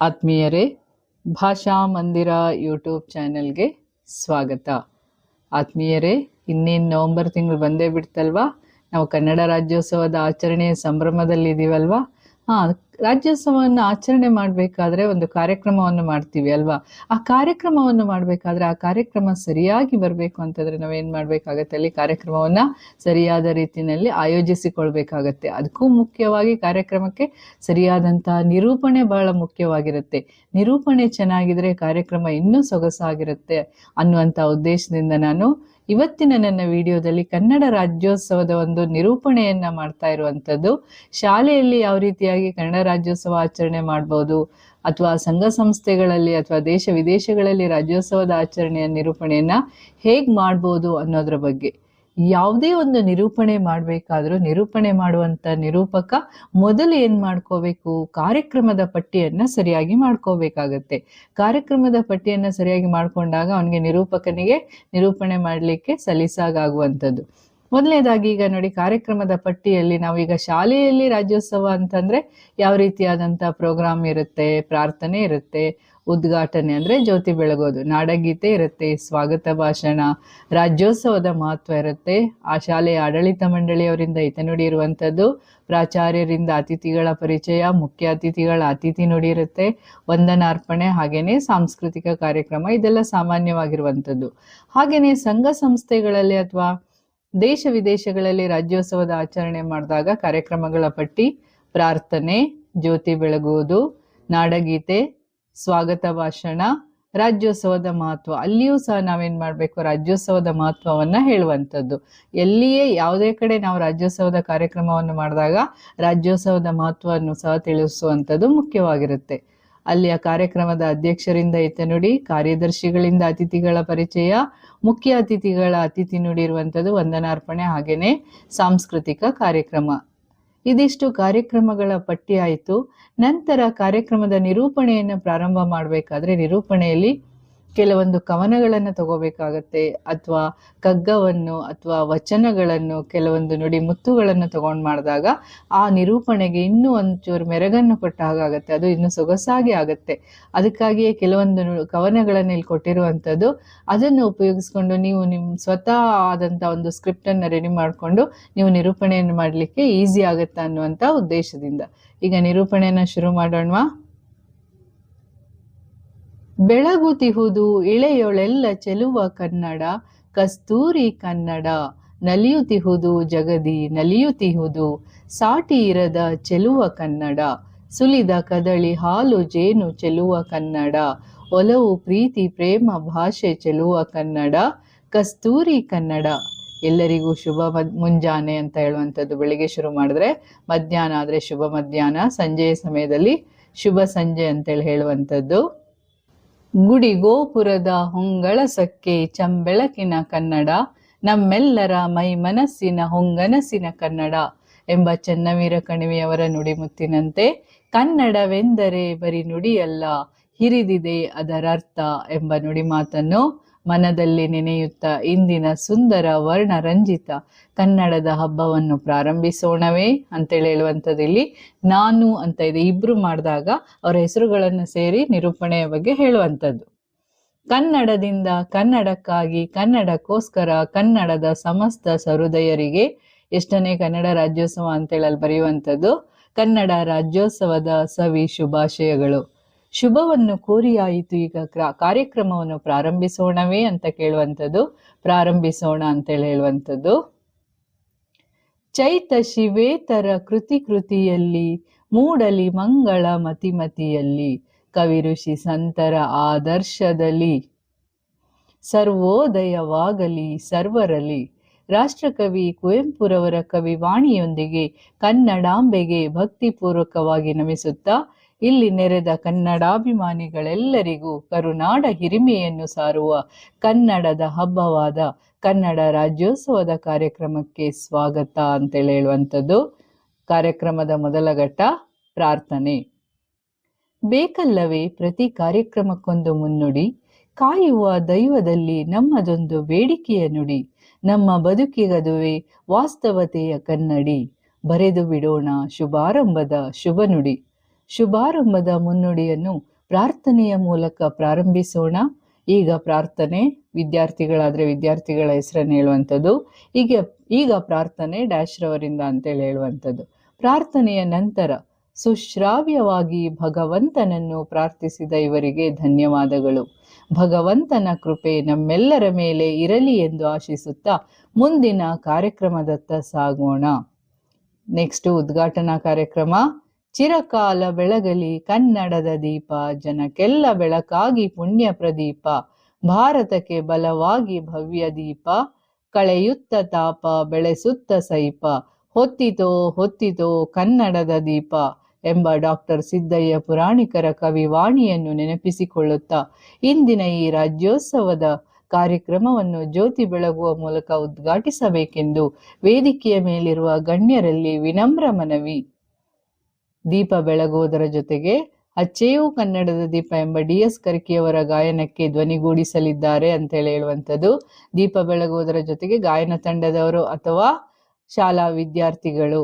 ಆತ್ಮೀಯರೇ, ಭಾಷಾ ಮಂದಿರ ಯೂಟ್ಯೂಬ್ ಚಾನೆಲ್ಗೆ ಸ್ವಾಗತ. ಆತ್ಮೀಯರೇ, ಇನ್ನೇನು ನವೆಂಬರ್ ತಿಂಗಳು ಬಂದೇ ಬಿಡ್ತಲ್ವಾ? ನಾವು ಕನ್ನಡ ರಾಜ್ಯೋತ್ಸವದ ಆಚರಣೆಯ ಸಂಭ್ರಮದಲ್ಲಿದ್ದೀವಲ್ವಾ? ಹಾಂ, ರಾಜ್ಯೋತ್ಸವವನ್ನು ಆಚರಣೆ ಮಾಡಬೇಕಾದ್ರೆ ಒಂದು ಕಾರ್ಯಕ್ರಮವನ್ನು ಮಾಡ್ತೀವಿ ಅಲ್ವಾ? ಆ ಕಾರ್ಯಕ್ರಮವನ್ನು ಮಾಡಬೇಕಾದ್ರೆ ಆ ಕಾರ್ಯಕ್ರಮ ಸರಿಯಾಗಿ ಬರಬೇಕು ಅಂತಂದ್ರೆ ನಾವೇನು ಮಾಡ್ಬೇಕಾಗತ್ತೆ? ಅಲ್ಲಿ ಕಾರ್ಯಕ್ರಮವನ್ನು ಸರಿಯಾದ ರೀತಿಯಲ್ಲಿ ಆಯೋಜಿಸಿಕೊಳ್ಬೇಕಾಗತ್ತೆ. ಅದಕ್ಕೂ ಮುಖ್ಯವಾಗಿ ಕಾರ್ಯಕ್ರಮಕ್ಕೆ ಸರಿಯಾದಂತಹ ನಿರೂಪಣೆ ಬಹಳ ಮುಖ್ಯವಾಗಿರುತ್ತೆ. ನಿರೂಪಣೆ ಚೆನ್ನಾಗಿದ್ರೆ ಕಾರ್ಯಕ್ರಮ ಇನ್ನೂ ಸೊಗಸಾಗಿರುತ್ತೆ ಅನ್ನುವಂಥ ಉದ್ದೇಶದಿಂದ ನಾನು ಇವತ್ತಿನ ನನ್ನ ವಿಡಿಯೋದಲ್ಲಿ ಕನ್ನಡ ರಾಜ್ಯೋತ್ಸವದ ಒಂದು ನಿರೂಪಣೆಯನ್ನ ಮಾಡ್ತಾ ಇರುವಂಥದ್ದು. ಶಾಲೆಯಲ್ಲಿ ಯಾವ ರೀತಿಯಾಗಿ ಕನ್ನಡ ರಾಜ್ಯೋತ್ಸವ ಆಚರಣೆ ಮಾಡ್ಬೋದು? ಅಥವಾ ಸಂಘ ಸಂಸ್ಥೆಗಳಲ್ಲಿ ಅಥವಾ ದೇಶ ವಿದೇಶಗಳಲ್ಲಿ ರಾಜ್ಯೋತ್ಸವದ ಆಚರಣೆಯ ನಿರೂಪಣೆಯನ್ನ ಹೇಗ್ ಮಾಡ್ಬೋದು ಅನ್ನೋದ್ರ ಬಗ್ಗೆ. ಯಾವುದೇ ಒಂದು ನಿರೂಪಣೆ ಮಾಡಬೇಕಾದ್ರೂ ನಿರೂಪಣೆ ಮಾಡುವಂತ ನಿರೂಪಕ ಮೊದಲು ಏನ್ ಮಾಡ್ಕೋಬೇಕು? ಕಾರ್ಯಕ್ರಮದ ಪಟ್ಟಿಯನ್ನ ಸರಿಯಾಗಿ ಮಾಡ್ಕೋಬೇಕಾಗತ್ತೆ. ಕಾರ್ಯಕ್ರಮದ ಪಟ್ಟಿಯನ್ನ ಸರಿಯಾಗಿ ಮಾಡ್ಕೊಂಡಾಗ ಅವನಿಗೆ ನಿರೂಪಕನಿಗೆ ನಿರೂಪಣೆ ಮಾಡಲಿಕ್ಕೆ ಸಲೀಸಾಗುವಂಥದ್ದು ಮೊದಲನೇದಾಗಿ ಈಗ ನೋಡಿ ಕಾರ್ಯಕ್ರಮದ ಪಟ್ಟಿಯಲ್ಲಿ ನಾವು ಈಗ ಶಾಲೆಯಲ್ಲಿ ರಾಜ್ಯೋತ್ಸವ ಅಂತಂದ್ರೆ ಯಾವ ರೀತಿಯಾದಂತ ಪ್ರೋಗ್ರಾಮ್ ಇರುತ್ತೆ? ಪ್ರಾರ್ಥನೆ ಇರುತ್ತೆ. ಉದ್ಘಾಟನೆ ಅಂದ್ರೆ ಜ್ಯೋತಿ ಬೆಳಗೋದು. ನಾಡಗೀತೆ ಇರುತ್ತೆ, ಸ್ವಾಗತ ಭಾಷಣ, ರಾಜ್ಯೋತ್ಸವದ ಮಹತ್ವ ಇರುತ್ತೆ. ಆ ಶಾಲೆಯ ಆಡಳಿತ ಮಂಡಳಿಯವರಿಂದ ಹಿತ ನುಡಿ ಇರುವಂಥದ್ದು, ಪ್ರಾಚಾರ್ಯರಿಂದ ಅತಿಥಿಗಳ ಪರಿಚಯ, ಮುಖ್ಯ ಅತಿಥಿಗಳ ಅತಿಥಿ ನುಡಿ ಇರುತ್ತೆ, ವಂದನಾರ್ಪಣೆ ಹಾಗೆಯೇ ಸಾಂಸ್ಕೃತಿಕ ಕಾರ್ಯಕ್ರಮ, ಇದೆಲ್ಲ ಸಾಮಾನ್ಯವಾಗಿರುವಂಥದ್ದು. ಹಾಗೆಯೇ ಸಂಘ ಸಂಸ್ಥೆಗಳಲ್ಲಿ ಅಥವಾ ದೇಶ ವಿದೇಶಗಳಲ್ಲಿ ರಾಜ್ಯೋತ್ಸವದ ಆಚರಣೆ ಮಾಡಿದಾಗ ಕಾರ್ಯಕ್ರಮಗಳ ಪಟ್ಟಿ, ಪ್ರಾರ್ಥನೆ, ಜ್ಯೋತಿ ಬೆಳಗುವುದು ನಾಡಗೀತೆ ಸ್ವಾಗತ ಭಾಷಣ. ರಾಜ್ಯೋತ್ಸವದ ಮಹತ್ವ. ಅಲ್ಲಿಯೂ ಸಹ ನಾವೇನ್ ಮಾಡ್ಬೇಕು? ರಾಜ್ಯೋತ್ಸವದ ಮಹತ್ವವನ್ನ ಹೇಳುವಂಥದ್ದು. ಎಲ್ಲಿಯೇ ಯಾವುದೇ ಕಡೆ ನಾವು ರಾಜ್ಯೋತ್ಸವದ ಕಾರ್ಯಕ್ರಮವನ್ನು ಮಾಡಿದಾಗ ರಾಜ್ಯೋತ್ಸವದ ಮಹತ್ವವನ್ನು ಸಹ ತಿಳಿಸುವಂಥದ್ದು ಮುಖ್ಯವಾಗಿರುತ್ತೆ. ಅಲ್ಲಿಯ ಕಾರ್ಯಕ್ರಮದ ಅಧ್ಯಕ್ಷರಿಂದ ಇತ್ತ ನುಡಿ, ಕಾರ್ಯದರ್ಶಿಗಳಿಂದ ಅತಿಥಿಗಳ ಪರಿಚಯ, ಮುಖ್ಯ ಅತಿಥಿಗಳ ಅತಿಥಿ ನುಡಿ ಇರುವಂಥದ್ದು ವಂದನಾರ್ಪಣೆ ಹಾಗೇನೆ ಸಾಂಸ್ಕೃತಿಕ ಕಾರ್ಯಕ್ರಮ. ಇದಿಷ್ಟು ಕಾರ್ಯಕ್ರಮಗಳ ಪಟ್ಟಿ ಆಯಿತು ನಂತರ ಕಾರ್ಯಕ್ರಮದ ನಿರೂಪಣೆಯನ್ನು ಪ್ರಾರಂಭ ಮಾಡಬೇಕಾದ್ರೆ ನಿರೂಪಣೆಯಲ್ಲಿ ಕೆಲವೊಂದು ಕವನಗಳನ್ನು ತಗೋಬೇಕಾಗತ್ತೆ, ಅಥವಾ ಕಗ್ಗವನ್ನು ಅಥವಾ ವಚನಗಳನ್ನು ಕೆಲವೊಂದು ನುಡಿ ಮುತ್ತುಗಳನ್ನು ತಗೊಂಡು ಮಾಡಿದಾಗ ಆ ನಿರೂಪಣೆಗೆ ಇನ್ನೂ ಒಂಚೂರು ಮೆರಗನ್ನು ಕೊಟ್ಟ ಹಾಗಾಗತ್ತೆ ಅದು ಇನ್ನೂ ಸೊಗಸಾಗಿ ಆಗತ್ತೆ. ಅದಕ್ಕಾಗಿಯೇ ಕೆಲವೊಂದು ಕವನಗಳನ್ನು ಇಲ್ಲಿ ಕೊಟ್ಟಿರುವಂಥದ್ದು, ಅದನ್ನು ಉಪಯೋಗಿಸ್ಕೊಂಡು ನೀವು ನಿಮ್ಮ ಸ್ವತಃ ಆದಂಥ ಒಂದು ಸ್ಕ್ರಿಪ್ಟನ್ನು ರೆಡಿ ಮಾಡಿಕೊಂಡು ನೀವು ನಿರೂಪಣೆಯನ್ನು ಮಾಡಲಿಕ್ಕೆ ಈಸಿ ಆಗುತ್ತೆ ಅನ್ನುವಂಥ ಉದ್ದೇಶದಿಂದ. ಈಗ ನಿರೂಪಣೆಯನ್ನು ಶುರು ಮಾಡೋಣವಾ? ಬೆಳಗುತಿಹುದು ಇಳೆಯೊಳೆಲ್ಲ ಚೆಲುವ ಕನ್ನಡ, ಕಸ್ತೂರಿ ಕನ್ನಡ. ನಲಿಯುತಿಹುದು ಜಗದಿ ನಲಿಯುತಿಹುದು ಸಾಟಿ ಇರದ ಚೆಲುವ ಕನ್ನಡ. ಸುಲಿದ ಕದಳಿ ಹಾಲು ಜೇನು ಚೆಲುವ ಕನ್ನಡ. ಒಲವು, ಪ್ರೀತಿ, ಪ್ರೇಮ, ಭಾಷೆ ಚೆಲುವ ಕನ್ನಡ. ಕಸ್ತೂರಿ ಕನ್ನಡ. ಎಲ್ಲರಿಗೂ ಶುಭ ಮುಂಜಾನೆ ಅಂತ ಹೇಳುವಂಥದ್ದು ಬೆಳಿಗ್ಗೆ ಶುರು ಮಾಡಿದ್ರೆ ಮಧ್ಯಾಹ್ನ ಆದರೆ ಶುಭ ಮಧ್ಯಾಹ್ನ, ಸಂಜೆಯ ಸಮಯದಲ್ಲಿ ಶುಭ ಸಂಜೆ ಅಂತೇಳಿ ಹೇಳುವಂಥದ್ದು. ಗುಡಿ ಗೋಪುರದ ಹೊಂಗಳಸಕ್ಕೆ ಚಂಬೆಳಕಿನ ಕನ್ನಡ, ನಮ್ಮೆಲ್ಲರ ಮೈ ಮನಸ್ಸಿನ ಹೊಂಗನಸಿನ ಕನ್ನಡ ಎಂಬ ಚನ್ನವೀರ ಕಣಿವೆಯವರ ನುಡಿಮುತ್ತಿನಂತೆ ಕನ್ನಡವೆಂದರೆ ಬರೀ ನುಡಿಯಲ್ಲ, ಹಿರಿದಿದೆ ಅದರರ್ಥ ಎಂಬ ನುಡಿಮಾತನ್ನು ಮನದಲ್ಲಿ ನೆನೆಯುತ್ತಾ ಇಂದಿನ ಸುಂದರ ವರ್ಣರಂಜಿತ ಕನ್ನಡದ ಹಬ್ಬವನ್ನು ಪ್ರಾರಂಭಿಸೋಣವೇ ಅಂತೇಳಿ ಹೇಳುವಂಥದ್ದಿಲ್ಲಿ ನಾನು ಅಂತ ಇದೆ, ಇಬ್ರು ಮಾಡಿದಾಗ ಅವರ ಹೆಸರುಗಳನ್ನು ಸೇರಿ ನಿರೂಪಣೆಯ ಬಗ್ಗೆ ಹೇಳುವಂಥದ್ದು. ಕನ್ನಡದಿಂದ ಕನ್ನಡಕ್ಕಾಗಿ ಕನ್ನಡಕ್ಕೋಸ್ಕರ ಕನ್ನಡದ ಸಮಸ್ತ ಸಹೃದಯರಿಗೆ ಎಷ್ಟನೇ ಕನ್ನಡ ರಾಜ್ಯೋತ್ಸವ ಅಂತೇಳಿ ಅಲ್ಲಿ ಬರೆಯುವಂಥದ್ದು, ಕನ್ನಡ ರಾಜ್ಯೋತ್ಸವದ ಸವಿ ಶುಭಾಶಯಗಳು. ಶುಭವನ್ನು ಕೋರಿಯಾಯಿತು ಈಗ ಕ್ರ- ಕಾರ್ಯಕ್ರಮವನ್ನು ಪ್ರಾರಂಭಿಸೋಣವೇ ಅಂತ ಕೇಳುವಂಥದ್ದು, ಪ್ರಾರಂಭಿಸೋಣ ಅಂತೇಳಿ ಹೇಳುವಂಥದ್ದು. ಚೈತ ಶಿವೇತರ ಕೃತಿ ಕೃತಿಯಲ್ಲಿ, ಮೂಡಲಿ ಮಂಗಳ ಮತಿಮತಿಯಲ್ಲಿ ಕವಿ ಋಷಿ ಸಂತರ ಆದರ್ಶದಲ್ಲಿ, ಸರ್ವೋದಯವಾಗಲಿ ಸರ್ವರಲಿ ರಾಷ್ಟ್ರಕವಿ ಕುವೆಂಪುರವರ ಕವಿವಾಣಿಯೊಂದಿಗೆ ಕನ್ನಡಾಂಬೆಗೆ ಭಕ್ತಿಪೂರ್ವಕವಾಗಿ ನಮಿಸುತ್ತಾ ಇಲ್ಲಿ ನೆರೆದ ಕನ್ನಡಾಭಿಮಾನಿಗಳೆಲ್ಲರಿಗೂ ಕರುನಾಡ ಹಿರಿಮೆಯನ್ನು ಸಾರುವ ಕನ್ನಡದ ಹಬ್ಬವಾದ ಕನ್ನಡ ರಾಜ್ಯೋತ್ಸವದ ಕಾರ್ಯಕ್ರಮಕ್ಕೆ ಸ್ವಾಗತ ಅಂತೇಳಿ ಹೇಳುವಂಥದ್ದು ಕಾರ್ಯಕ್ರಮದ ಮೊದಲ ಘಟ್ಟ ಪ್ರಾರ್ಥನೆ. ಬೇಕಲ್ಲವೇ ಪ್ರತಿ ಕಾರ್ಯಕ್ರಮಕ್ಕೊಂದು ಮುನ್ನುಡಿ. ಕಾಯುವ ದೈವದಲ್ಲಿ ನಮ್ಮದೊಂದು ಬೇಡಿಕೆಯ ನುಡಿ. ನಮ್ಮ ಬದುಕಿಗದುವೆ ವಾಸ್ತವತೆಯ ಕನ್ನಡಿ. ಬರೆದು ಬಿಡೋಣ ಶುಭಾರಂಭದ ಶುಭ ನುಡಿ ಶುಭಾರಂಭದ ಮುನ್ನುಡಿಯನ್ನು ಪ್ರಾರ್ಥನೆಯ ಮೂಲಕ ಪ್ರಾರಂಭಿಸೋಣ. ಈಗ ಪ್ರಾರ್ಥನೆ, ವಿದ್ಯಾರ್ಥಿಗಳಾದರೆ ವಿದ್ಯಾರ್ಥಿಗಳ ಹೆಸರನ್ನು ಹೇಳುವಂಥದ್ದು. ಈಗ ಈಗ ಪ್ರಾರ್ಥನೆ ಡ್ಯಾಶ್ ರವರಿಂದ ಅಂತೇಳಿ ಹೇಳುವಂಥದ್ದು. ಪ್ರಾರ್ಥನೆಯ ನಂತರ ಸುಶ್ರಾವ್ಯವಾಗಿ ಭಗವಂತನನ್ನು ಪ್ರಾರ್ಥಿಸಿದ ಇವರಿಗೆ ಧನ್ಯವಾದಗಳು. ಭಗವಂತನ ಕೃಪೆ ನಮ್ಮೆಲ್ಲರ ಮೇಲೆ ಇರಲಿ ಎಂದು ಆಶಿಸುತ್ತಾ ಮುಂದಿನ ಕಾರ್ಯಕ್ರಮದತ್ತ ಸಾಗೋಣ. ನೆಕ್ಸ್ಟ್ ಉದ್ಘಾಟನಾ ಕಾರ್ಯಕ್ರಮ. ಚಿರಕಾಲ ಬೆಳಗಲಿ ಕನ್ನಡದ ದೀಪ ಜನಕ್ಕೆಲ್ಲ ಬೆಳಕಾಗಿ ಪುಣ್ಯ ಪ್ರದೀಪ, ಭಾರತಕ್ಕೆ ಬಲವಾಗಿ ಭವ್ಯ ದೀಪ, ಕಳೆಯುತ್ತ ತಾಪ, ಬೆಳೆಸುತ್ತ ಸೈಪ, ಹೊತ್ತಿತೋ ಹೊತ್ತಿತೋ ಕನ್ನಡದ ದೀಪ ಎಂಬ ಡಾಕ್ಟರ್ ಸಿದ್ದಯ್ಯ ಪುರಾಣಿಕರ ಕವಿವಾಣಿಯನ್ನು ನೆನಪಿಸಿಕೊಳ್ಳುತ್ತಾ ಇಂದಿನ ಈ ರಾಜ್ಯೋತ್ಸವದ ಕಾರ್ಯಕ್ರಮವನ್ನು ಜ್ಯೋತಿ ಬೆಳಗುವ ಮೂಲಕ ಉದ್ಘಾಟಿಸಬೇಕೆಂದು ವೇದಿಕೆಯ ಮೇಲಿರುವ ಗಣ್ಯರಲ್ಲಿ ವಿನಮ್ರ ಮನವಿ. ದೀಪ ಬೆಳಗುವುದರ ಜೊತೆಗೆ ಅಚ್ಚೆಯೂ ಕನ್ನಡದ ದೀಪ ಎಂಬ ಡಿ ಎಸ್ ಕರ್ಕಿಯವರ ಗಾಯನಕ್ಕೆ ಧ್ವನಿಗೂಡಿಸಲಿದ್ದಾರೆ ಅಂತ ಹೇಳಿ ಹೇಳುವಂಥದ್ದು. ದೀಪ ಬೆಳಗುವುದರ ಜೊತೆಗೆ ಗಾಯನ ತಂಡದವರು ಅಥವಾ ಶಾಲಾ ವಿದ್ಯಾರ್ಥಿಗಳು.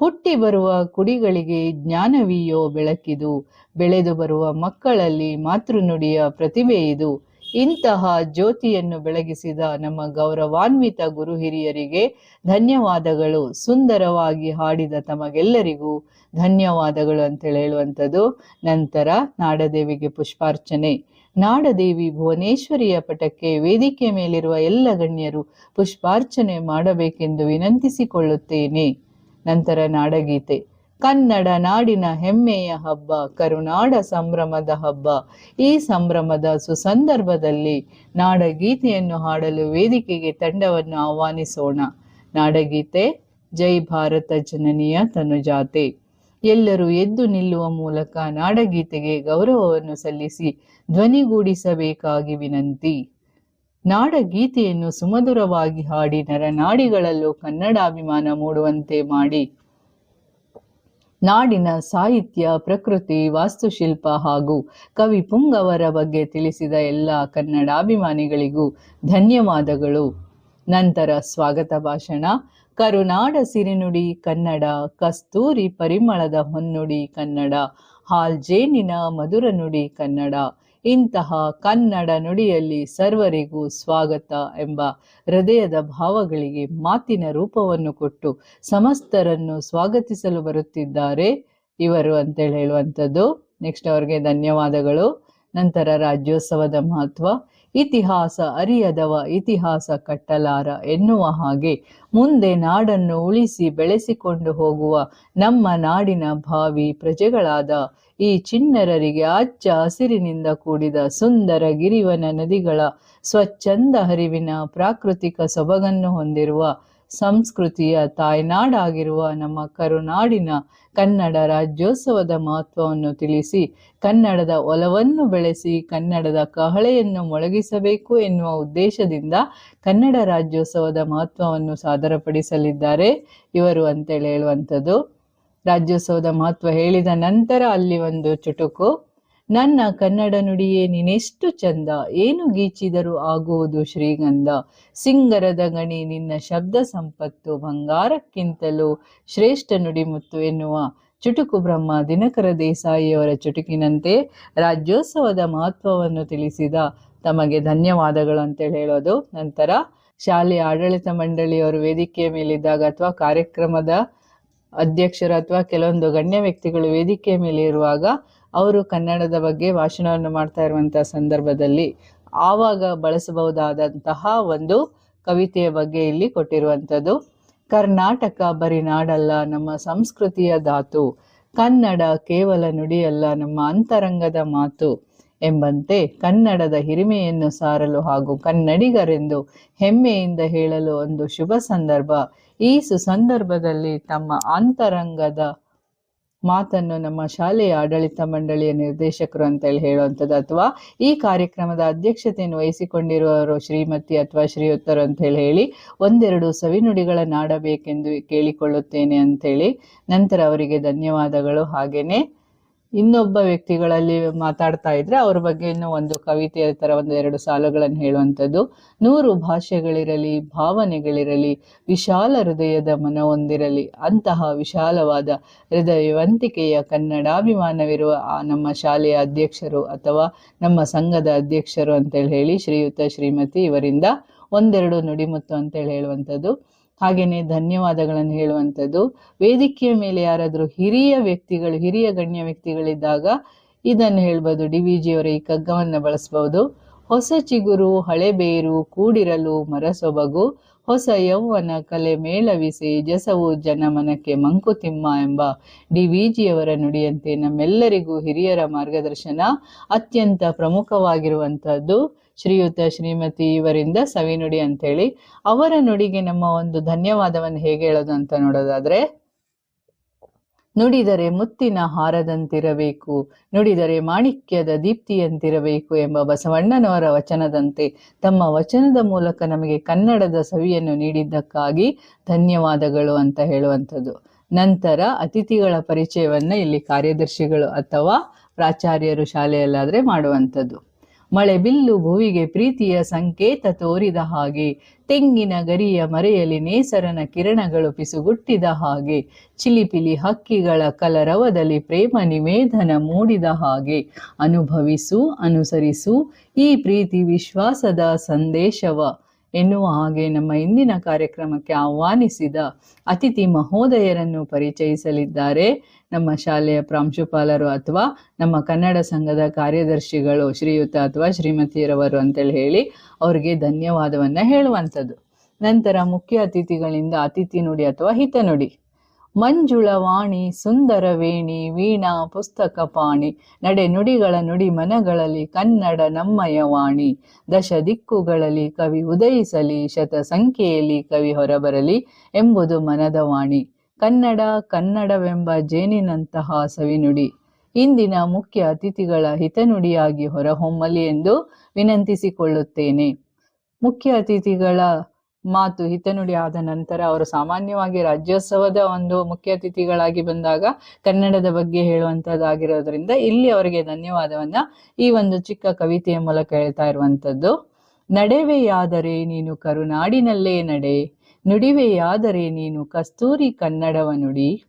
ಹುಟ್ಟಿ ಬರುವ ಕುಡಿಗಳಿಗೆ ಜ್ಞಾನವೀಯೋ ಬೆಳಕಿದು. ಬೆಳೆದು ಬರುವ ಮಕ್ಕಳಲ್ಲಿ ಮಾತೃನುಡಿಯ ಪ್ರತಿಭೆ ಇದು. ಇಂತಹ ಜ್ಯೋತಿಯನ್ನು ಬೆಳಗಿಸಿದ ನಮ್ಮ ಗೌರವಾನ್ವಿತ ಗುರು ಹಿರಿಯರಿಗೆ ಧನ್ಯವಾದಗಳು. ಸುಂದರವಾಗಿ ಹಾಡಿದ ತಮಗೆಲ್ಲರಿಗೂ ಧನ್ಯವಾದಗಳು ಅಂತೇಳಿ ಹೇಳುವಂಥದ್ದು. ನಂತರ ನಾಡದೇವಿಗೆ ಪುಷ್ಪಾರ್ಚನೆ. ನಾಡದೇವಿ ಭುವನೇಶ್ವರಿಯ ಪಟಕ್ಕೆ ವೇದಿಕೆ ಮೇಲಿರುವ ಎಲ್ಲ ಗಣ್ಯರು ಪುಷ್ಪಾರ್ಚನೆ ಮಾಡಬೇಕೆಂದು ವಿನಂತಿಸಿಕೊಳ್ಳುತ್ತೇನೆ. ನಂತರ ನಾಡಗೀತೆ. ಕನ್ನಡ ನಾಡಿನ ಹೆಮ್ಮೆಯ ಹಬ್ಬ, ಕರುನಾಡ ಸಂಭ್ರಮದ ಹಬ್ಬ. ಈ ಸಂಭ್ರಮದ ಸುಸಂದರ್ಭದಲ್ಲಿ ನಾಡಗೀತೆಯನ್ನು ಹಾಡಲು ವೇದಿಕೆಗೆ ತಂಡವನ್ನು ಆಹ್ವಾನಿಸೋಣ. ನಾಡಗೀತೆ, ಜೈ ಭಾರತ ಜನನಿಯ ತನುಜಾತೆ. ಎಲ್ಲರೂ ಎದ್ದು ನಿಲ್ಲುವ ಮೂಲಕ ನಾಡಗೀತೆಗೆ ಗೌರವವನ್ನು ಸಲ್ಲಿಸಿ ಧ್ವನಿಗೂಡಿಸಬೇಕಾಗಿ ವಿನಂತಿ. ನಾಡಗೀತೆಯನ್ನು ಸುಮಧುರವಾಗಿ ಹಾಡಿ ನರನಾಡಿಗಳಲ್ಲೂ ಕನ್ನಡಾಭಿಮಾನ ಮೂಡುವಂತೆ ಮಾಡಿ. ನಾಡಿನ ಸಾಹಿತ್ಯ, ಪ್ರಕೃತಿ, ವಾಸ್ತುಶಿಲ್ಪ ಹಾಗೂ ಕವಿ ಪುಂಗವರ ಬಗ್ಗೆ ತಿಳಿಸಿದ ಎಲ್ಲ ಕನ್ನಡಾಭಿಮಾನಿಗಳಿಗೂ ಧನ್ಯವಾದಗಳು. ನಂತರ ಸ್ವಾಗತ ಭಾಷಣ. ಕರುನಾಡ ಸಿರಿನುಡಿ ಕನ್ನಡ, ಕಸ್ತೂರಿ ಪರಿಮಳದ ಹೊನ್ನುಡಿ ಕನ್ನಡ ಹಾಲ್ಜೇನಿನ ಮಧುರ ನುಡಿ ಕನ್ನಡ ಇಂತಹ ಕನ್ನಡ ನುಡಿಯಲ್ಲಿ ಸರ್ವರಿಗೂ ಸ್ವಾಗತ ಎಂಬ ಹೃದಯದ ಭಾವಗಳಿಗೆ ಮಾತಿನ ರೂಪವನ್ನು ಕೊಟ್ಟು ಸಮಸ್ತರನ್ನು ಸ್ವಾಗತಿಸಲು ಬರುತ್ತಿದ್ದಾರೆ ಇವರು ಅಂತೇಳಿ ಹೇಳುವಂಥದ್ದು. ನೆಕ್ಸ್ಟ್ ಅವರಿಗೆ ಧನ್ಯವಾದಗಳು. ನಂತರ ರಾಜ್ಯೋತ್ಸವದ ಮಹತ್ವ. ಇತಿಹಾಸ ಅರಿಯದವ ಇತಿಹಾಸ ಕಟ್ಟಲಾರ ಎನ್ನುವ ಹಾಗೆ ಮುಂದೆ ನಾಡನ್ನು ಉಳಿಸಿ ಬೆಳೆಸಿಕೊಂಡು ಹೋಗುವ ನಮ್ಮ ನಾಡಿನ ಭಾವಿ ಪ್ರಜೆಗಳಾದ ಈ ಚಿಣ್ಣರರಿಗೆ ಅಚ್ಚ ಹಸಿರಿನಿಂದ ಕೂಡಿದ ಸುಂದರ ಗಿರಿವನ ನದಿಗಳ ಸ್ವಚ್ಛಂದ ಹರಿವಿನ ಪ್ರಾಕೃತಿಕ ಸೊಬಗನ್ನು ಹೊಂದಿರುವ ಸಂಸ್ಕೃತಿಯ ತಾಯ್ನಾಡಾಗಿರುವ ನಮ್ಮ ಕರುನಾಡಿನ ಕನ್ನಡ ರಾಜ್ಯೋತ್ಸವದ ಮಹತ್ವವನ್ನು ತಿಳಿಸಿ, ಕನ್ನಡದ ಒಲವನ್ನು ಬೆಳೆಸಿ, ಕನ್ನಡದ ಕಹಳೆಯನ್ನು ಮೊಳಗಿಸಬೇಕು ಎನ್ನುವ ಉದ್ದೇಶದಿಂದ ಕನ್ನಡ ರಾಜ್ಯೋತ್ಸವದ ಮಹತ್ವವನ್ನು ಸಾದರಪಡಿಸಲಿದ್ದಾರೆ. ಇವರು ಅಂತೇಳಿ ಹೇಳುವಂಥದ್ದು ರಾಜ್ಯೋತ್ಸವದ ಮಹತ್ವ ಹೇಳಿದ ನಂತರ ಅಲ್ಲಿ ಒಂದು ಚುಟುಕು, ನನ್ನ ಕನ್ನಡ ನುಡಿಯೇ ನೀನೆಷ್ಟು ಚಂದ, ಏನು ಗೀಚಿದರೂ ಆಗುವುದು ಶ್ರೀಗಂಧ. ಸಿಂಗರದ ಗಣಿ ನಿನ್ನ ಶಬ್ದ ಸಂಪತ್ತು, ಬಂಗಾರಕ್ಕಿಂತಲೂ ಶ್ರೇಷ್ಠ ನುಡಿಮುತ್ತು ಎನ್ನುವ ಚುಟುಕು ಬ್ರಹ್ಮ ದಿನಕರ ದೇಸಾಯಿಯವರ ಚುಟುಕಿನಂತೆ ರಾಜ್ಯೋತ್ಸವದ ಮಹತ್ವವನ್ನು ತಿಳಿಸಿದ. ತಮಗೆ ಧನ್ಯವಾದಗಳು ಅಂತೇಳಿ ಹೇಳೋದು. ನಂತರ ಶಾಲೆಯ ಆಡಳಿತ ಮಂಡಳಿಯವರು ವೇದಿಕೆಯ ಮೇಲಿದ್ದಾಗ ಅಥವಾ ಕಾರ್ಯಕ್ರಮದ ಅಧ್ಯಕ್ಷರು ಅಥವಾ ಕೆಲವೊಂದು ಗಣ್ಯ ವ್ಯಕ್ತಿಗಳು ವೇದಿಕೆಯ ಮೇಲೆ ಇರುವಾಗ ಅವರು ಕನ್ನಡದ ಬಗ್ಗೆ ಭಾಷಣವನ್ನು ಮಾಡ್ತಾ ಇರುವಂತಹ ಸಂದರ್ಭದಲ್ಲಿ ಆವಾಗ ಬಳಸಬಹುದಾದಂತಹ ಒಂದು ಕವಿತೆಯ ಬಗ್ಗೆ ಇಲ್ಲಿ ಕೊಟ್ಟಿರುವಂಥದ್ದು. ಕರ್ನಾಟಕ ಬರೀ ನಾಡಲ್ಲ, ನಮ್ಮ ಸಂಸ್ಕೃತಿಯ ಧಾತು. ಕನ್ನಡ ಕೇವಲ ನುಡಿಯಲ್ಲ, ನಮ್ಮ ಅಂತರಂಗದ ಮಾತು. ಎಂಬಂತೆ ಕನ್ನಡದ ಹಿರಿಮೆಯನ್ನು ಸಾರಲು ಹಾಗೂ ಕನ್ನಡಿಗರೆಂದು ಹೆಮ್ಮೆಯಿಂದ ಹೇಳಲು ಒಂದು ಶುಭ ಸಂದರ್ಭ. ಈ ಸುಸಂದರ್ಭದಲ್ಲಿ ತಮ್ಮ ಅಂತರಂಗದ ಮಾತನ್ನು ನಮ್ಮ ಶಾಲೆಯ ಆಡಳಿತ ಮಂಡಳಿಯ ನಿರ್ದೇಶಕರು ಅಂತೇಳಿ ಹೇಳುವಂಥದ್ದು. ಅಥವಾ ಈ ಕಾರ್ಯಕ್ರಮದ ಅಧ್ಯಕ್ಷತೆಯನ್ನು ವಹಿಸಿಕೊಂಡಿರುವವರು ಶ್ರೀಮತಿ ಅಥವಾ ಶ್ರೀಯುತ್ತರು ಅಂತ ಹೇಳಿ ಹೇಳಿ ಒಂದೆರಡು ಸವಿನುಡಿಗಳನ್ನಾಡಬೇಕೆಂದು ಕೇಳಿಕೊಳ್ಳುತ್ತೇನೆ ಅಂತೇಳಿ. ನಂತರ ಅವರಿಗೆ ಧನ್ಯವಾದಗಳು. ಹಾಗೇನೆ ಇನ್ನೊಬ್ಬ ವ್ಯಕ್ತಿಗಳಲ್ಲಿ ಮಾತಾಡ್ತಾ ಇದ್ರೆ ಅವ್ರ ಬಗ್ಗೆ ಇನ್ನೂ ಒಂದು ಕವಿತೆಯ ತರ ಒಂದು ಎರಡು ಸಾಲುಗಳನ್ನು ಹೇಳುವಂಥದ್ದು. ನೂರು ಭಾಷೆಗಳಿರಲಿ, ಭಾವನೆಗಳಿರಲಿ, ವಿಶಾಲ ಹೃದಯದ ಮನವೊಂದಿರಲಿ, ಅಂತಹ ವಿಶಾಲವಾದ ಹೃದಯವಂತಿಕೆಯ ಕನ್ನಡಾಭಿಮಾನವಿರುವ ಆ ನಮ್ಮ ಶಾಲೆಯ ಅಧ್ಯಕ್ಷರು ಅಥವಾ ನಮ್ಮ ಸಂಘದ ಅಧ್ಯಕ್ಷರು ಅಂತೇಳಿ ಹೇಳಿ ಶ್ರೀಯುತ ಶ್ರೀಮತಿ ಇವರಿಂದ ಒಂದೆರಡು ನುಡಿಮುತ್ತು ಅಂತೇಳಿ ಹೇಳುವಂಥದ್ದು. ಹಾಗೇನೆ ಧನ್ಯವಾದಗಳನ್ನು ಹೇಳುವಂಥದ್ದು. ವೇದಿಕೆಯ ಮೇಲೆ ಯಾರಾದರೂ ಹಿರಿಯ ವ್ಯಕ್ತಿಗಳು, ಹಿರಿಯ ಗಣ್ಯ ವ್ಯಕ್ತಿಗಳಿದ್ದಾಗ ಇದನ್ನು ಹೇಳ್ಬೋದು. ಡಿ ವಿ ಜಿಯವರ ಈ ಕಗ್ಗವನ್ನು ಬಳಸ್ಬೋದು. ಹೊಸ ಚಿಗುರು, ಹಳೆ ಬೇರು, ಕೂಡಿರಲು ಮರಸೊಬಗು, ಹೊಸ ಯೌವನ ಕಲೆ ಮೇಳವಿಸಿ ಜಸವು ಜನಮನಕ್ಕೆ ಮಂಕುತಿಮ್ಮ ಎಂಬ ಡಿ ವಿ ಜಿಯವರ ನುಡಿಯಂತೆ ನಮ್ಮೆಲ್ಲರಿಗೂ ಹಿರಿಯರ ಮಾರ್ಗದರ್ಶನ ಅತ್ಯಂತ ಪ್ರಮುಖವಾಗಿರುವಂತಹದ್ದು ಶ್ರೀಯುತ ಶ್ರೀಮತಿ ಇವರಿಂದ ಸವಿನುಡಿ ಅಂತೇಳಿ ಅವರ ನುಡಿಗೆ ನಮ್ಮ ಒಂದು ಧನ್ಯವಾದವನ್ನು ಹೇಗೆ ಹೇಳೋದು ಅಂತ ನೋಡೋದಾದ್ರೆ, ನುಡಿದರೆ ಮುತ್ತಿನ ಹಾರದಂತಿರಬೇಕು, ನುಡಿದರೆ ಮಾಣಿಕ್ಯದ ದೀಪ್ತಿಯಂತಿರಬೇಕು ಎಂಬ ಬಸವಣ್ಣನವರ ವಚನದಂತೆ ತಮ್ಮ ವಚನದ ಮೂಲಕ ನಮಗೆ ಕನ್ನಡದ ಸವಿಯನ್ನು ನೀಡಿದ್ದಕ್ಕಾಗಿ ಧನ್ಯವಾದಗಳು ಅಂತ ಹೇಳುವಂಥದ್ದು. ನಂತರ ಅತಿಥಿಗಳ ಪರಿಚಯವನ್ನು ಇಲ್ಲಿ ಕಾರ್ಯದರ್ಶಿಗಳು ಅಥವಾ ಪ್ರಾಚಾರ್ಯರು ಶಾಲೆಯಲ್ಲಾದ್ರೆ ಮಾಡುವಂಥದ್ದು. ಮಳೆ ಬಿಲ್ಲು ಭುವಿಗೆ ಪ್ರೀತಿಯ ಸಂಕೇತ ತೋರಿದ ಹಾಗೆ. ತೆಂಗಿನ ಗರಿಯ ಮರೆಯಲ್ಲಿ ನೇಸರನ ಕಿರಣಗಳು ಪಿಸುಗುಟ್ಟಿದ ಹಾಗೆ. ಚಿಲಿಪಿಲಿ ಹಕ್ಕಿಗಳ ಕಲರವದಲ್ಲಿ ಪ್ರೇಮ ನಿವೇದನ ಮೂಡಿದ ಹಾಗೆ. ಅನುಭವಿಸು, ಅನುಸರಿಸು, ಈ ಪ್ರೀತಿ ವಿಶ್ವಾಸದ ಸಂದೇಶವ. ಎನ್ನುವ ಹಾಗೆ ನಮ್ಮ ಇಂದಿನ ಕಾರ್ಯಕ್ರಮಕ್ಕೆ ಆಹ್ವಾನಿಸಿದ ಅತಿಥಿ ಮಹೋದಯರನ್ನು ಪರಿಚಯಿಸಲಿದ್ದಾರೆ ನಮ್ಮ ಶಾಲೆಯ ಪ್ರಾಂಶುಪಾಲರು ಅಥವಾ ನಮ್ಮ ಕನ್ನಡ ಸಂಘದ ಕಾರ್ಯದರ್ಶಿಗಳು, ಶ್ರೀಯುತ ಅಥವಾ ಶ್ರೀಮತಿಯರವರು ಅಂತೇಳಿ ಹೇಳಿ ಅವರಿಗೆ ಧನ್ಯವಾದವನ್ನು ಹೇಳುವಂಥದ್ದು. ನಂತರ ಮುಖ್ಯ ಅತಿಥಿಗಳಿಂದ ಅತಿಥಿ ನುಡಿ ಅಥವಾ ಹಿತನುಡಿ ಮಂಜುಳ ವಾಣಿ ಸುಂದರ ವೇಣಿ, ವೀಣಾ ಪುಸ್ತಕ ಪಾಣಿ, ನಡೆ ನುಡಿಗಳ ನುಡಿ ಮನಗಳಲ್ಲಿ ಕನ್ನಡ ನಮ್ಮಯ ವಾಣಿ, ದಶ ದಿಕ್ಕುಗಳಲ್ಲಿ ಕವಿ ಉದಯಿಸಲಿ, ಶತ ಸಂಖ್ಯೆಯಲ್ಲಿ ಕವಿ ಹೊರಬರಲಿ ಎಂಬುದು ಮನದ ವಾಣಿ. ಕನ್ನಡ ಕನ್ನಡವೆಂಬ ಜೇನಿನಂತಹ ಸವಿನುಡಿ. ಇಂದಿನ ಮುಖ್ಯ ಅತಿಥಿಗಳ ಹಿತನುಡಿಯಾಗಿ ಹೊರಹೊಮ್ಮಲಿ ಎಂದು ವಿನಂತಿಸಿಕೊಳ್ಳುತ್ತೇನೆ. ಮುಖ್ಯ ಅತಿಥಿಗಳ ಮಾತು ಹಿತನುಡಿ ಆದ ನಂತರ ಅವರು ಸಾಮಾನ್ಯವಾಗಿ ರಾಜ್ಯೋತ್ಸವದ ಒಂದು ಮುಖ್ಯ ಅತಿಥಿಗಳಾಗಿ ಬಂದಾಗ ಕನ್ನಡದ ಬಗ್ಗೆ ಹೇಳುವಂತದ್ದಾಗಿರೋದ್ರಿಂದ ಇಲ್ಲಿ ಅವರಿಗೆ ಧನ್ಯವಾದವನ್ನ ಈ ಒಂದು ಚಿಕ್ಕ ಕವಿತೆಯ ಮೂಲಕ ಹೇಳ್ತಾ ಇರುವಂತದ್ದು. ನಡೆವೆಯಾದರೆ ನೀನು ಕರುನಾಡಿನಲ್ಲೇ ನಡೆ ನುಡಿವೆಯಾದರೆ ನೀನು ಕಸ್ತೂರಿ ಕನ್ನಡವ ನುಡಿ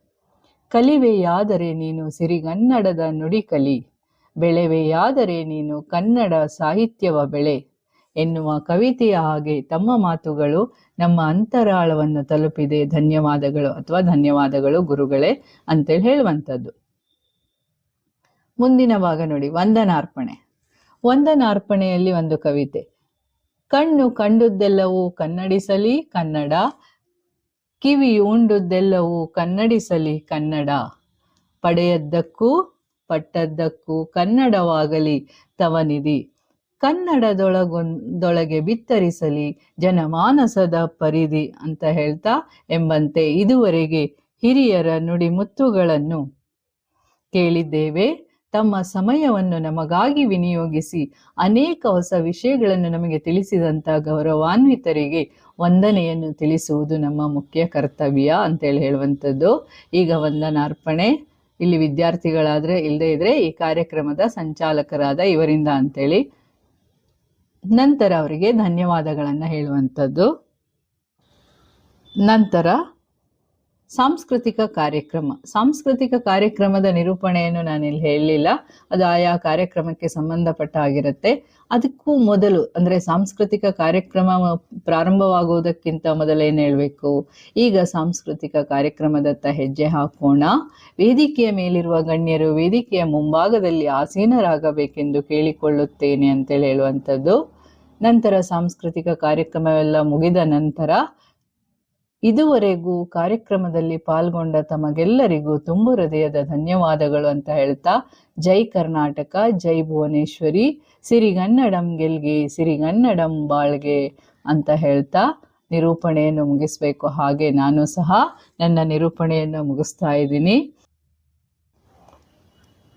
ಕಲಿವೆಯಾದರೆ ನೀನು ಸಿರಿಗನ್ನಡದ ನುಡಿ ಕಲಿ ಬೆಳೆವೆಯಾದರೆ ನೀನು ಕನ್ನಡ ಸಾಹಿತ್ಯವ ಬೆಳೆ. ಎನ್ನುವ ಕವಿತೆಯ ಹಾಗೆ ತಮ್ಮ ಮಾತುಗಳು ನಮ್ಮ ಅಂತರಾಳವನ್ನು ತಲುಪಿದೆ. ಧನ್ಯವಾದಗಳು ಅಥವಾ ಧನ್ಯವಾದಗಳು ಗುರುಗಳೇ ಅಂತೇಳಿ ಹೇಳುವಂಥದ್ದು. ಮುಂದಿನ ಭಾಗ ನೋಡಿ, ವಂದನಾರ್ಪಣೆ. ವಂದನಾರ್ಪಣೆಯಲ್ಲಿ ಒಂದು ಕವಿತೆ. ಕಣ್ಣು ಕಂಡುದೆಲ್ಲವೂ ಕನ್ನಡಿಸಲಿ ಕನ್ನಡ, ಕಿವಿ ಉಂಡುದೆಲ್ಲವೂ ಕನ್ನಡಿಸಲಿ ಕನ್ನಡ. ಪಡೆಯದ್ದಕ್ಕೂ ಪಟ್ಟದ್ದಕ್ಕೂ ಕನ್ನಡವಾಗಲಿ ತವನಿಧಿ. ಕನ್ನಡದೊಳಗೊಂದೊಳಗೆ ಬಿತ್ತರಿಸಲಿ, ಜನಮಾನಸದ ಪರಿಧಿ ಅಂತ ಹೇಳ್ತಾ ಎಂಬಂತೆ ಇದುವರೆಗೆ ಹಿರಿಯರ ನುಡಿ ಮುತ್ತುಗಳನ್ನು ಕೇಳಿದ್ದೇವೆ. ತಮ್ಮ ಸಮಯವನ್ನು ನಮಗಾಗಿ ವಿನಿಯೋಗಿಸಿ, ಅನೇಕ ಹೊಸ ವಿಷಯಗಳನ್ನು ನಮಗೆ ತಿಳಿಸಿದಂತ ಗೌರವಾನ್ವಿತರಿಗೆ ವಂದನೆಯನ್ನು ತಿಳಿಸುವುದು ನಮ್ಮ ಮುಖ್ಯ ಕರ್ತವ್ಯ ಅಂತೇಳಿ ಹೇಳುವಂಥದ್ದು. ಈಗ ವಂದನಾರ್ಪಣೆ. ಇಲ್ಲಿ ವಿದ್ಯಾರ್ಥಿಗಳಾದ್ರೆ ಇಲ್ಲದೇ ಇದ್ರೆ ಈ ಕಾರ್ಯಕ್ರಮದ ಸಂಚಾಲಕರಾದ ಇವರಿಂದ ಅಂತೇಳಿ ನಂತರ ಅವರಿಗೆ ಧನ್ಯವಾದಗಳನ್ನ ಹೇಳುವಂಥದ್ದು. ನಂತರ ಸಾಂಸ್ಕೃತಿಕ ಕಾರ್ಯಕ್ರಮ. ಸಾಂಸ್ಕೃತಿಕ ಕಾರ್ಯಕ್ರಮದ ನಿರೂಪಣೆಯನ್ನು ಇಲ್ಲಿ ಹೇಳಲಿಲ್ಲ. ಅದು ಆಯಾ ಕಾರ್ಯಕ್ರಮಕ್ಕೆ ಸಂಬಂಧಪಟ್ಟ ಆಗಿರುತ್ತೆ ಅದಕ್ಕೂ ಮೊದಲು, ಅಂದ್ರೆ ಸಾಂಸ್ಕೃತಿಕ ಕಾರ್ಯಕ್ರಮ ಪ್ರಾರಂಭವಾಗುವುದಕ್ಕಿಂತ ಮೊದಲೇನು ಹೇಳಬೇಕು? ಈಗ ಸಾಂಸ್ಕೃತಿಕ ಕಾರ್ಯಕ್ರಮದತ್ತ ಹೆಜ್ಜೆ ಹಾಕೋಣ. ವೇದಿಕೆಯ ಮೇಲಿರುವ ಗಣ್ಯರು ವೇದಿಕೆಯ ಮುಂಭಾಗದಲ್ಲಿ ಆಸೀನರಾಗಬೇಕೆಂದು ಕೇಳಿಕೊಳ್ಳುತ್ತೇನೆ ಅಂತೇಳಿ ಹೇಳುವಂಥದ್ದು. ನಂತರ ಸಾಂಸ್ಕೃತಿಕ ಕಾರ್ಯಕ್ರಮವೆಲ್ಲ ಮುಗಿದ ನಂತರ ಇದುವರೆಗೂ ಕಾರ್ಯಕ್ರಮದಲ್ಲಿ ಪಾಲ್ಗೊಂಡ ತಮಗೆಲ್ಲರಿಗೂ ತುಂಬು ಹೃದಯದ ಧನ್ಯವಾದಗಳು ಅಂತ ಹೇಳ್ತಾ, ಜೈ ಕರ್ನಾಟಕ, ಜೈ ಭುವನೇಶ್ವರಿ ಸಿರಿಗನ್ನಡಂ ಗೆಲ್ಗೆ ಸಿರಿಗನ್ನಡಂ ಬಾಳ್ಗೆ ಅಂತ ಹೇಳ್ತಾ ನಿರೂಪಣೆಯನ್ನು ಮುಗಿಸ್ಬೇಕು. ಹಾಗೆ ನಾನು ಸಹ ನನ್ನ ನಿರೂಪಣೆಯನ್ನು ಮುಗಿಸ್ತಾ ಇದ್ದೀನಿ.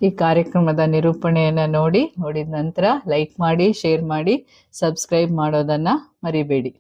ಈ ಕಾರ್ಯಕ್ರಮದ ನಿರೂಪಣೆಯನ್ನು ನೋಡಿ ನೋಡಿದ ನಂತರ ಲೈಕ್ ಮಾಡಿ ಶೇರ್ ಮಾಡಿ ಸಬ್ಸ್ಕ್ರೈಬ್ ಮಾಡೋದನ್ನು ಮರಿಬೇಡಿ.